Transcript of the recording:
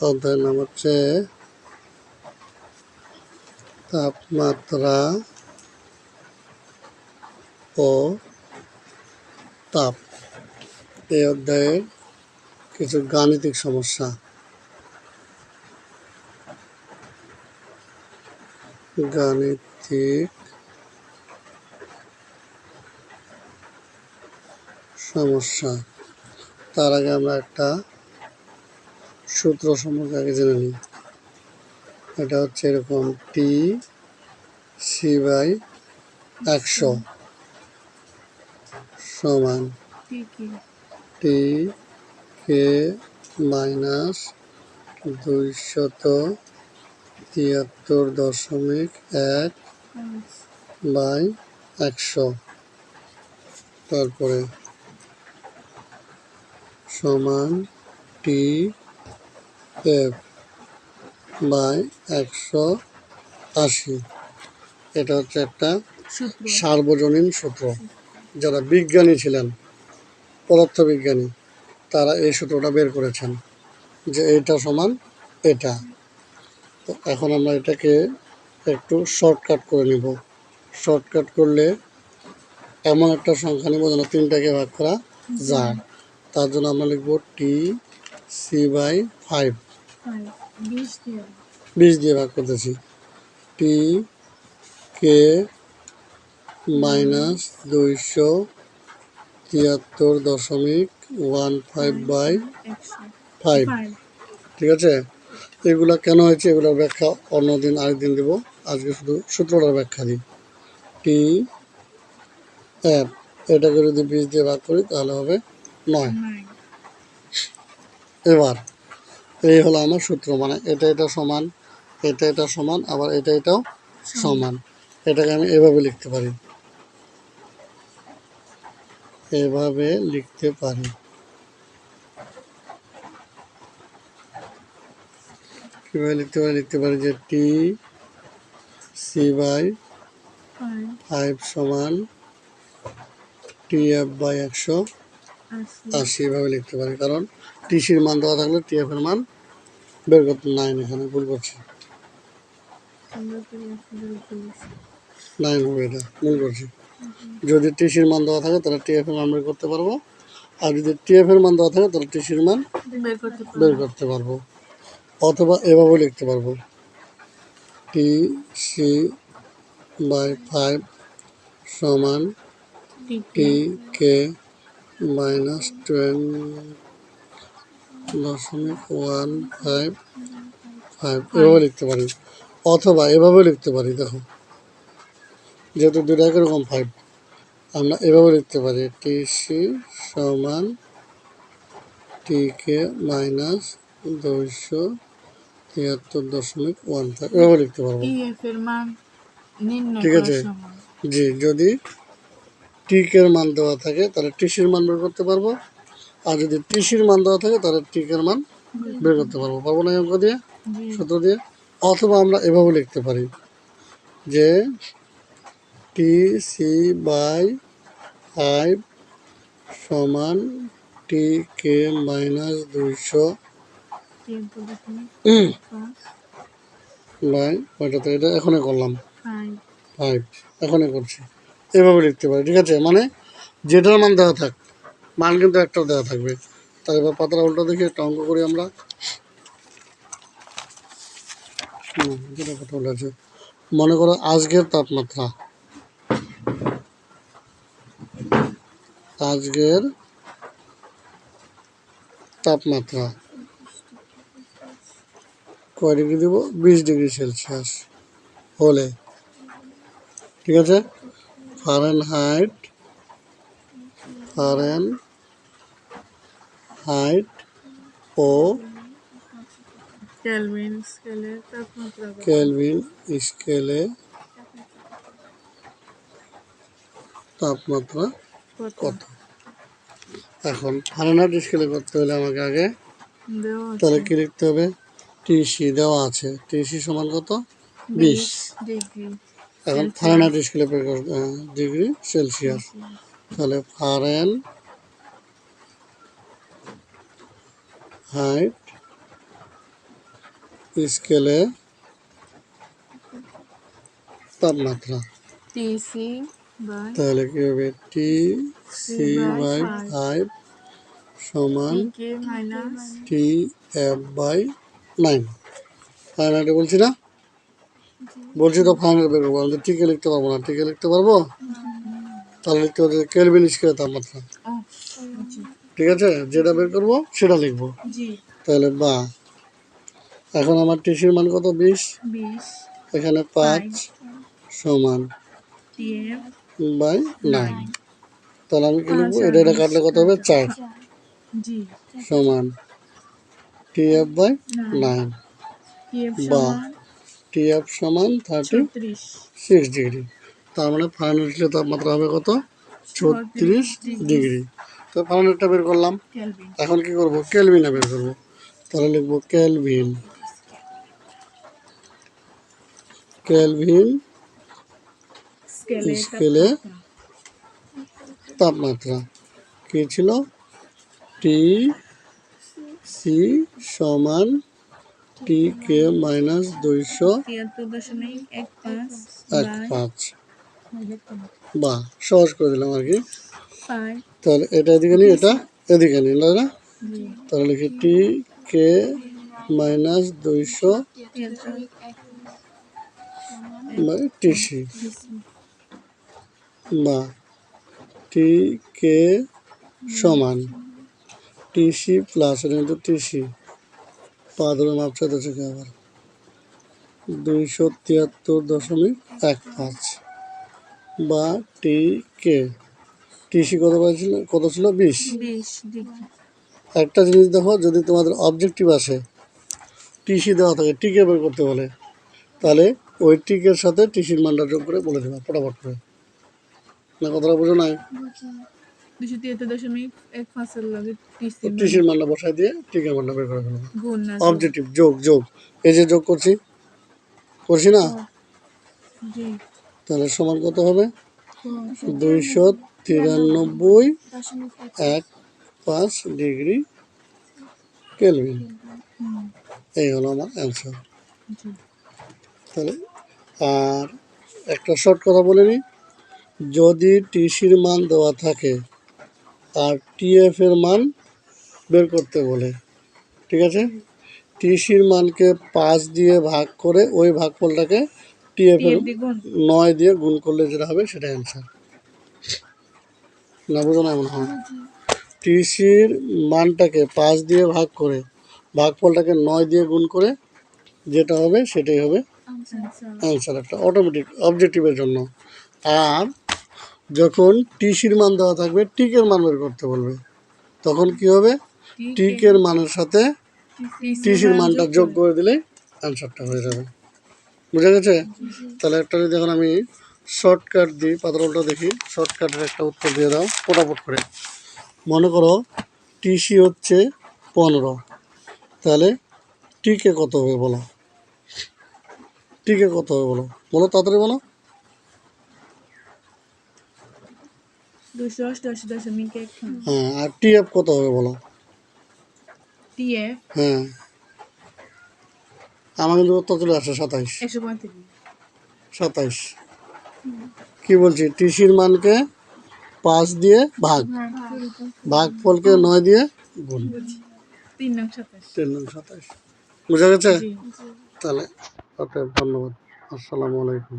অধ্যায়ের নাম হচ্ছে তাপমাত্রা ও তাপ। এই অধ্যায়ের কিছু গাণিতিক সমস্যা। গাণিতিক সমস্যা। তার আগে আমরা একটা সূত্র সম্পর্কে আগে জেনে নিই। এটা হচ্ছে এরকম টি সি বাই একশো সমান টি কে মাইনাস দুইশত তিয়াত্তর দশমিক এক বাই একশো। তারপরে সমান টি এফ বাই একশো আশি। এটা হচ্ছে একটা সার্বজনীন সূত্র। যারা বিজ্ঞানী ছিলেন পদার্থবিজ্ঞানী তারা এই সূত্রটা বের করেছেন যে এটা সমান এটা। তো এখন আমরা এটাকে একটু শর্টকাট করে নিব। শর্টকাট করলে এমন একটা সংখ্যা নেব যেন তিনটাকে ভাগ করা যায়। তার জন্য আমরা লিখব T C by five five বিশ দিয়ে ভাগ করতেছি। টি কে মাইনাস দুইশো তিয়াত্তর দশমিক ওয়ান ফাইভ বাই ফাইভ। ঠিক আছে? এগুলা কেন হয়েছে? এগুলোর ব্যাখ্যা অন্যদিন আরেকদিন দেবো। আজকে শুধু সূত্রটার ব্যাখ্যা দিই। টি এফ এটাকে যদি বিশ দিয়ে ভাগ করি তাহলে হবে নয়। এবার এই হলো আমার সূত্র মানে এটা এটা সমান এটা এটা সমান আবার এটা এটাও সমান। এটাকে আমি এভাবে লিখতে পারি। এভাবে লিখতে পারি। কীভাবে লিখতে পারি? লিখতে পারি যে T C by five five সমান টি এফ বাই একশো। আশি আশি এভাবে লিখতে পারি কারণ টিসির মান দেওয়া থাকলে টি এফ এর মান বের করতে নাইন এখানে ভুল করছি। নাইন হবে এটা ভুল করছি। যদি টিসির মান দেওয়া থাকে তাহলে টি এফ এর মান বের করতে পারব। আর যদি টি এফ এর মান দেওয়া থাকে তাহলে টিসির মান বের করতে পারব। অথবা এভাবেও লিখতে পারব। টি সি বাই ফাইভ সমান টি কে মাইনাস টেন দশমিক ওয়ান ফাইভ ফাইভ। এভাবে লিখতে পারি। অথবা এভাবে লিখতে পারি দেখো। যেহেতু দুটো একই রকম ফাইভ আমরা এভাবে লিখতে পারি। টি সি সমান টি কে মাইনাস দুইশো তিয়াত্তর দশমিক ওয়ান ফাইভ এভাবে লিখতে পারব। নির্ণয় ঠিক আছে। জি যদি টিকের মান দেওয়া থাকে তাহলে টিসির মান বের করতে পারব। আর যদি টিসির মান দেওয়া থাকে তাহলে টিকের মান বের করতে পারব। পারব না অঙ্ক দিয়ে? সূত্র দিয়ে? অথবা আমরা এভাবে লিখতে পারি যে টি সি বাই ফাইভ সমান টি কে মাইনাস দুইশো বাই ওইটাতে এটা এখনই করলাম। ফাইভ এখনই করছি। এভাবে লিখতে পারি, ঠিক আছে? মানে যেটার মান দেওয়া থাক, মান কিন্তু একটা দেওয়া থাকবে। তাহলে এবার পাতাটা উল্টো দেখি, একটা অঙ্ক করি আমরা। যেটা কথা মনে করো আজকের তাপমাত্রা। আজকের তাপমাত্রা। কয় ডিগ্রি দেবো? বিশ ডিগ্রি সেলসিয়াস হলে। ঠিক আছে? ফারেন হাইট ফারেন হাইট ও কেলভিন স্কেলে? কেলভিন স্কেলে তাপমাত্রা কত? কত? এখন ফারেনহাইট স্কেলে করতে হলে আমাকে আগে তাহলে কি লিখতে হবে? টিসি দেওয়া আছে। টিসি সমান কত? বিশ। ডিগ্রি। এখন ফারেনহাইট স্কেলে ডিগ্রি সেলসিয়াস। তাহলে ফারেন হাইট স্কেলে তাপমাত্রা। তাহলে কি হবে? টি সি বাই ফাইভ সমান টি এফ বাই নাইন ফাইনালটা বলছি না? বলছি তো ফাইনাল বের করব আমি টিকে লিখতে পারব না টিকে লিখতে পারব? তাহলে লিখতে হবে কেলভিন স্কেলে তাপমাত্রা। ঠিক আছে? যেটা বের করব সেটা লিখব। তাহলে বা এখন আমার টিসির মান কত? বিশ? এখানে পাঁচ সমান বাই নাইন। তাহলে আমি কি লিখব? এটা এটা কাটলে কত হবে? চার। সমান টি এফ বাই নাইন। বা টি এফ সমান থার্টি সিক্স ডিগ্রি তার মানে ফাইনাল তাপমাত্রা হবে কত? ছত্রিশ ডিগ্রি তো ফাইনালটা বের করলাম। এখন কি করব? কেলভিনে বের করব। তাহলে লিখব কেলভিন কেলভিন স্কেলে স্কেলে তাপমাত্রা। কি ছিল? টি সি সমান টি কে মাইনাস দুইশো এক পাঁচ বা সহজ করে দিলাম আর কি। তাহলে এটা এদিকে নিই এটা এদিকে নিই না? তাহলে লিখি টি কে মাইনাস দুইশো টিসি বা টি কে সমান টিসি প্লাস এটা কিন্তু টিসি পা ধরে মাপ চাইতেছে কি আবার? দুইশো তিয়াত্তর দশমিক এক পাঁচ। বা টি কে? টিসি কত পাইছিল? কত ছিল? বিশ। একটা জিনিস দেখো যদি তোমাদের অবজেক্টিভ আসে টিসি দেওয়া থাকে টিকে বের করতে বলে তাহলে ওই টিকের সাথে টিসির মানটা যোগ করে বলে দেবে ফটাফট করে। না কথাটা বুঝো নাই? দুশো তিয়াত্তর দশমিক এক পাঁচের লগে টিসির মানটা বসাই দিয়ে টিকের মানটা বের করে ফেলব। অবজেক্টিভ যোগ যোগ। এই যে যোগ করছি করছি না? তাহলে সমান কত হবে? দুইশো তিরানব্বই এক পাঁচ ডিগ্রি কেলভিন। এই হলো আমার অ্যান্সার তাহলে আর একটা শর্ট কথা বলে নিই যদি টিসির মান দেওয়া থাকে আর টিএফ এর মান বের করতে বলে ঠিক আছে? টিসির মানকে পাঁচ দিয়ে ভাগ করে ওই ভাগফলটাকে টিএফ এর নয় দিয়ে গুণ করলে যেটা হবে সেটা অ্যান্সার না বুঝো না এমন হয়। টিসির মানটাকে পাঁচ দিয়ে ভাগ করে ভাগফলটাকে নয় দিয়ে গুণ করে যেটা হবে সেটাই হবে অ্যান্সার একটা অটোমেটিক অবজেক্টিভের জন্য। আর যখন টিসির মান দেওয়া থাকবে টিকের মান বের করতে বলবে। তখন কি হবে? টিকের মানের সাথে টিসির মানটা যোগ করে দিলে অ্যান্সারটা হয়ে যাবে। বুঝা গেছে? তাহলে একটা যদি এখন আমি শর্টকাট দিই পাতরলটা দেখি শর্টকাটের একটা উত্তর দিয়ে দাও ফটাফট করে। মনে করো টিসি হচ্ছে পনেরো। তাহলে টিকে কত হবে বলো? টিকে কত হবে বলো? বলো তাড়াতাড়ি বলো দুশো অষ্টআশি দশমিক এক পাঁচ হ্যাঁ আর টিএফ কত হবে বলো? টিএফ? হ্যাঁ। আমার কিন্তু উত্তর চলে আসে সাতাইশ। সাতাইশ। কি বলছি? টিসির মানকে পাঁচ দিয়ে ভাগ। ভাগ ফলকে নয় দিয়ে গুণ। তিন নং সাতাশ সাতাইশ। বুঝা গেছে? তাহলে ধন্যবাদ। আসসালামু আলাইকুম।